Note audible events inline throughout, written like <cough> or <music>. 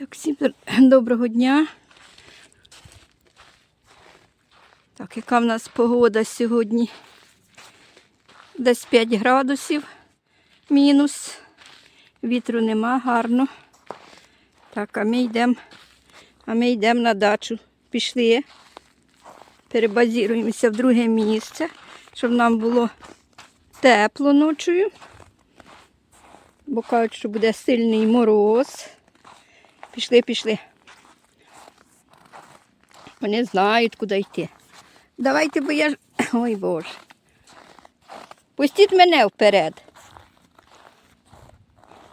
Так, всім <clears throat> доброго дня. Так, яка в нас погода сьогодні? Десь 5 градусів мінус. Вітру нема, гарно. Так, а ми йдемо, а ми йдемо на дачу. Пішли. Перебазіруємося в друге місце, щоб нам було тепло ночою. Бо кажуть, що буде сильний мороз. Пішли, пішли. Вони знають, куди йти. Давайте, бо я ж. Ой Боже. Пустіть мене вперед.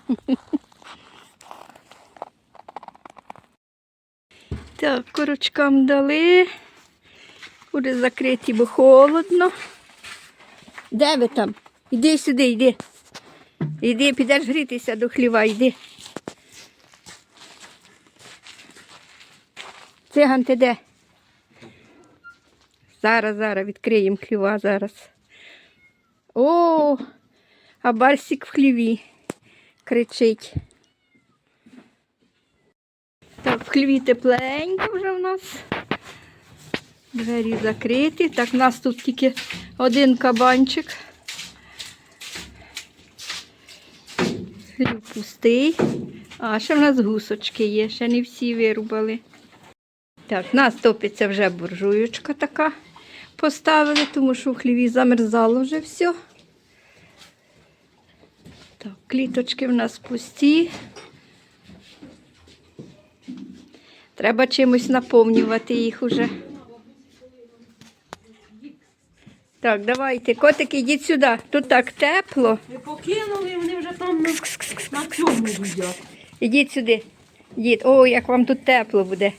<laughs> Так, корочкам дали. Буде закриті, бо холодно. Де ви там? Іди сюди, йди. Іди, підеш грітися до хліва, йди. Циган де? Зараз, зараз відкриємо хліва зараз. О, а барсик в хліві кричить. Так, в хліві тепленько вже в нас. Двері закриті. Так, у нас тут тільки один кабанчик. Хлів пустий. А ще в нас гусочки є, ще не всі вирубали. Так, в нас топиться вже буржуючка така. Поставили, тому що в хліві замерзало вже все. Так, кліточки в нас пусті. Треба чимось наповнювати їх уже. Так, давайте, котики, йдіть сюди. Тут так тепло. Ви покинули, вони вже там на, цьому їдять. Ідіть сюди. Ідіть. О, як вам тут тепло буде.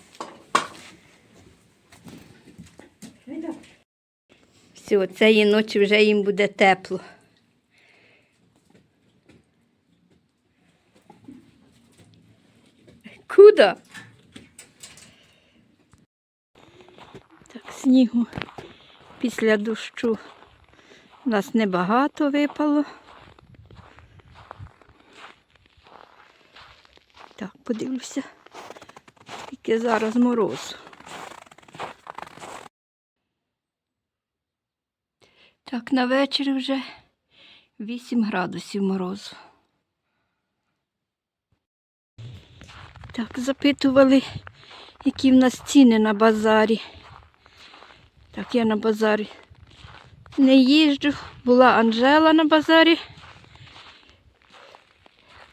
Все, цієї ночі вже їм буде тепло. Куди? Так, снігу після дощу у нас небагато випало. Так, подивлюся, скільки зараз морозу. Так, на вечір вже 8 градусів морозу. Так, запитували, які в нас ціни на базарі. Так, я на базарі не їжджу. Була Анжела на базарі.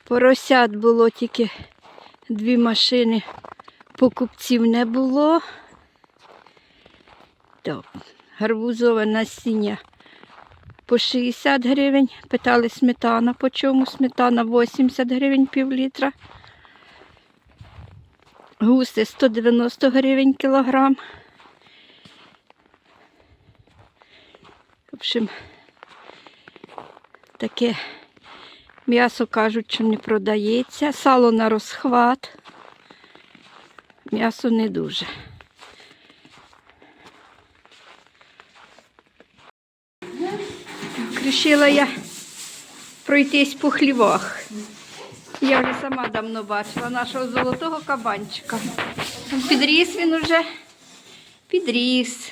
Поросят було тільки дві машини, покупців не було. Так, гарбузове насіння по 60 гривень. Питали сметана, по чому сметана 80 гривень пів літра. Гуси 190 гривень кілограм. В общем, таке м'ясо кажуть, що не продається. Сало на розхват. М'ясо не дуже. Рішила я пройтись по хлівах. Я вже сама давно бачила нашого золотого кабанчика. Підріс він уже. Підріс.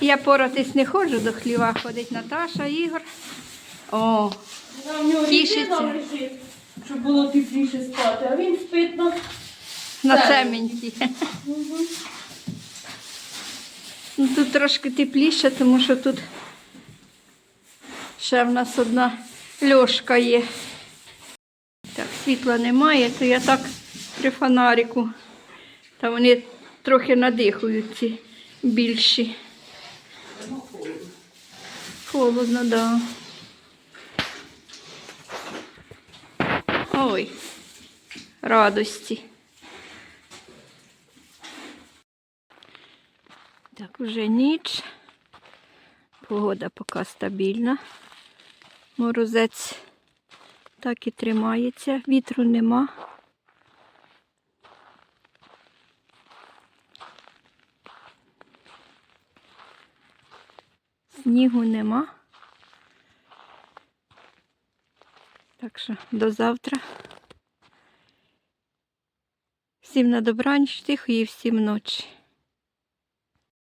Я поратись не ходжу до хліва, ходить Наташа, Ігор. О, Тішиться. щоб було тепліше спати, а він спить на на цементі. Ну, Тут трошки тепліше, тому що тут ще в нас одна льошка є. Так, світла немає, то я так при фонарику. Та вони трохи надихують ці більші. Холодно, так. Да. Ой, радості. Так, вже ніч. Погода поки стабільна. Морозець так і тримається, вітру нема. Снігу нема. Так що до завтра. Всім на добраніч, тихої всім ночі.